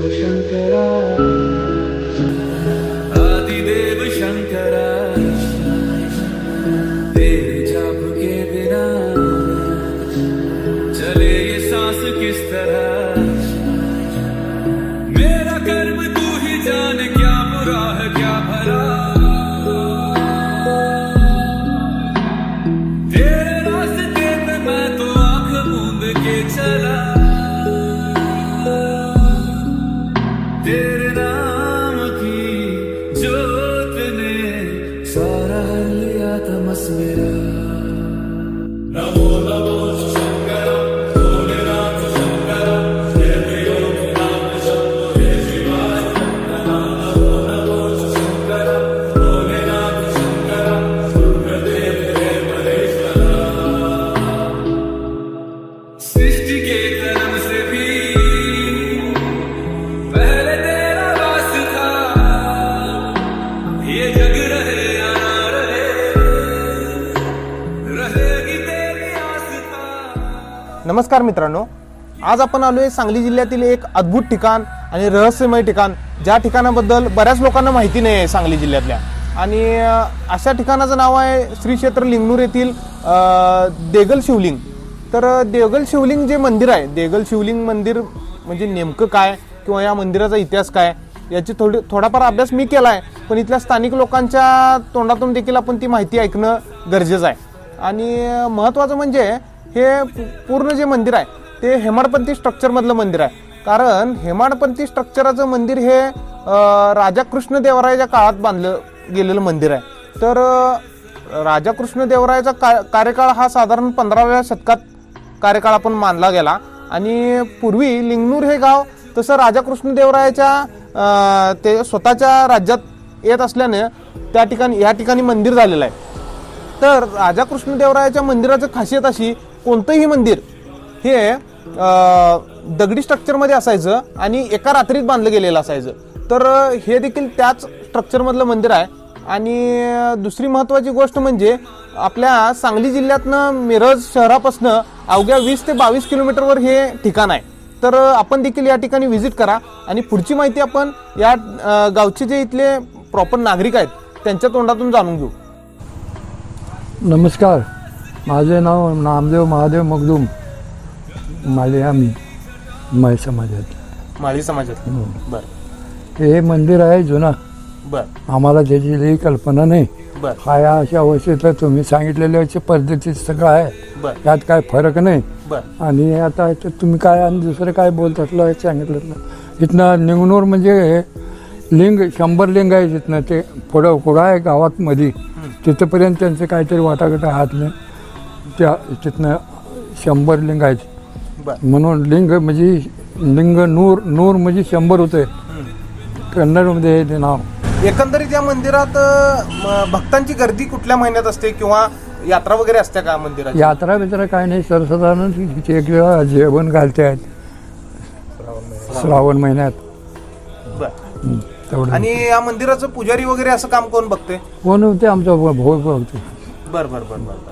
solución te. तेरे नमस्कार मित्रांनो. आज आपण आलो आहे सांगली जिल्ह्यातील एक अद्भुत ठिकाण आणि रहस्यमय ठिकाण. ज्या ठिकाणाबद्दल बऱ्याच लोकांना माहिती नाही आहे सांगली जिल्ह्यातल्या. आणि अशा ठिकाणाचं नाव आहे श्री क्षेत्र लिंगनूर येथील देगल शिवलिंग. तर देगल शिवलिंग जे मंदिर आहे देगल शिवलिंग मंदिर म्हणजे नेमकं काय किंवा या मंदिराचा इतिहास काय याची थोडी थोडाफार अभ्यास मी केला आहे पण इथल्या स्थानिक लोकांच्या तोंडातून देखील आपण ती माहिती ऐकणं गरजेचं आहे. आणि महत्त्वाचं म्हणजे हे पूर्ण जे मंदिर आहे ते हेमाडपंथी स्ट्रक्चरमधलं मंदिर आहे. कारण हेमाडपंथी स्ट्रक्चराचं मंदिर हे राजा कृष्णदेवरायाच्या काळात बांधलं गेलेलं मंदिर आहे. तर राजा कृष्णदेवरायाचा का कार्यकाळ हा साधारण पंधराव्या शतकात कार्यकाळ आपण मानला गेला. आणि पूर्वी लिंगनूर हे गाव तसं राजा कृष्णदेवरायाच्या ते स्वतःच्या राज्यात येत असल्याने त्या ठिकाणी या ठिकाणी मंदिर झालेलं आहे. तर राजा कृष्णदेवरायाच्या मंदिराचं खासियत अशी कोणतंही मंदिर हे दगडी स्ट्रक्चरमध्ये असायचं आणि एका रात्रीत बांधलं गेलेलं असायचं. तर हे देखील त्याच स्ट्रक्चरमधलं मंदिर आहे. आणि दुसरी महत्त्वाची गोष्ट म्हणजे आपल्या सांगली जिल्ह्यातनं मिरज शहरापासनं अवघ्या वीस ते बावीस किलोमीटरवर हे ठिकाण आहे. तर आपण देखील या ठिकाणी व्हिजिट करा. आणि पुढची माहिती आपण या गावचे जे इथले प्रॉपर नागरिक आहेत त्यांच्या तोंडातून जाणून घेऊ. नमस्कार. माझे नाव नामदेव महादेव मगदूम माले आम्ही माय समाजात. माळी समाजात. हो. बर. हे मंदिर आहे जुना. बर. आम्हाला त्याची लई कल्पना नाही. बर. हा या अशा अवस्थेत तुम्ही सांगितलेल्या अशा पद्धतीत सगळं आहे. बर. त्यात काय फरक नाही. बर. आणि आता ते तुम्ही काय आणि दुसरं काय बोलत असलं हे सांगितलं इथनं निंगणूर म्हणजे लिंग शंभर लिंग आहे तिथनं ते पुढं पुढं आहे गावात मध्ये तिथंपर्यंत त्यांचं काहीतरी वाटाघाट हातलं त्या तिथनं शंभर लिंग आहेत. म्हणून लिंग म्हणजे लिंग नूर नूर म्हणजे शंभर होते कन्नडमध्ये आहे ते नाव. एकंदरीत या मंदिरात भक्तांची गर्दी कुठल्या महिन्यात असते किंवा यात्रा वगैरे असते का मंदिरात यात्रा बित्रा काय नाही. सर्वसाधारण एक वेळा जेवण घालते. आहेत श्रावण महिन्यात. बर. तेवढं आणि या मंदिराचं पुजारी वगैरे असं काम कोण बघते कोण होते आमचा भाऊ होते बर बर बर बर बर.